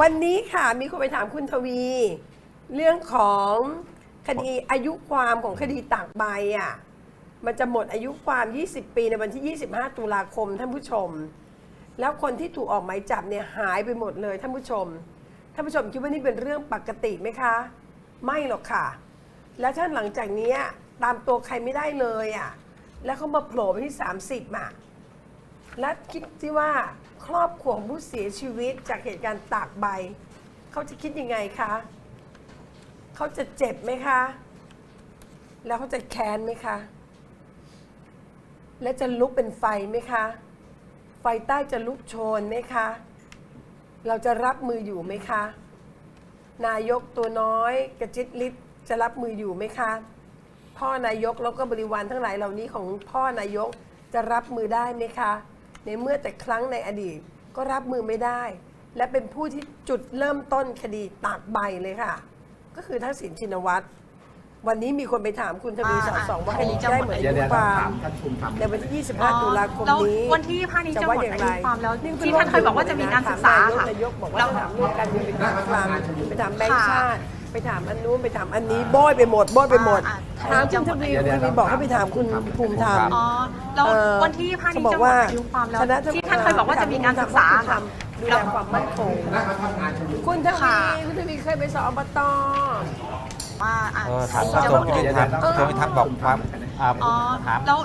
วันนี้ค่ะมีคนไปถามคุณทวี เรื่องของคดีอายุความของคดีตากใบอะมันจะหมดอายุความ 20 ปีในวันที่ 25 ตุลาคมท่านผู้ชม แล้วคนที่ถูกออกหมายจับเนี่ยหายไปหมดเลยท่านผู้ชม ท่านผู้ชมคิดว่านี่เป็นเรื่องปกติไหมคะ ไม่หรอกค่ะ แล้วถ้านหลังจากนี้ตามตัวใครไม่ได้เลยอะ แล้วเขามาโผล่วันที่ 30อะ และคิดที่ว่าครอบครัวของผู้เสียชีวิตจากเหตุการณ์ตากใบ เขาจะคิดยังไงคะ เขาจะเจ็บไหมคะ แล้วเขาจะแค้นไหมคะ และจะลุกเป็นไฟไหมคะ ไฟใต้จะลุกโชนไหมคะ เราจะรับมืออยู่ไหมคะ นายกตัวน้อยกระจิตลิศจะรับมืออยู่ไหมคะ พ่อนายกแล้วก็บริวารทั้งหลายเหล่านี้ของพ่อนายกจะรับมือได้ไหมคะ ในเมื่อแต่ครั้งในอดีตก็รับมือไม่ได้ และเป็นผู้ที่จุดเริ่มต้นคดีตากใบเลยค่ะ ก็คือทักษิณชินวัตรวันนี้มีคนไปถามคุณทวีสอดสองว่าคดีจะได้เหมือนอาเดี๋ยวยุเดี๋ยวคต้องวามถามท่านภูมิธรรมในวันที่ 25 ตุลาคมแล้วนี้วันที่25นี้จะหมดอายุความแล้วนี่ที่ท่านเคยบอกว่าจะมีการศึกษาค่ะนายกบอกว่าแล้วจะถามเรื่องการเมืองไปถามคลังไปถามแบงค์ชาติ ไปถามอันนู้นไปถามอันนี้โบยไปหมดโบยไปหมดอ่า ถามคุณทวีเดี๋ยวคุณทวีเดี๋ยวบอกให้ไปถามคุณภูมิธรรม อ๋อแล้วเอ่อวันที่25นี้เขาบอจะกหมดว่าอายุความแล้วคณะที่ท่านเคยบอกว่าจะมีการศึกษาค่ะดูแลความมั่นคงคณะเขาทำงานกันอยู่คุณทวีค่ะคุณทวีเคยไปสอบอบตว่าอะเออถามกจะระทรวงยุติธรรมเออกระทรวงยุติธรรมบอกความอ่าอ๋อถามแล้ว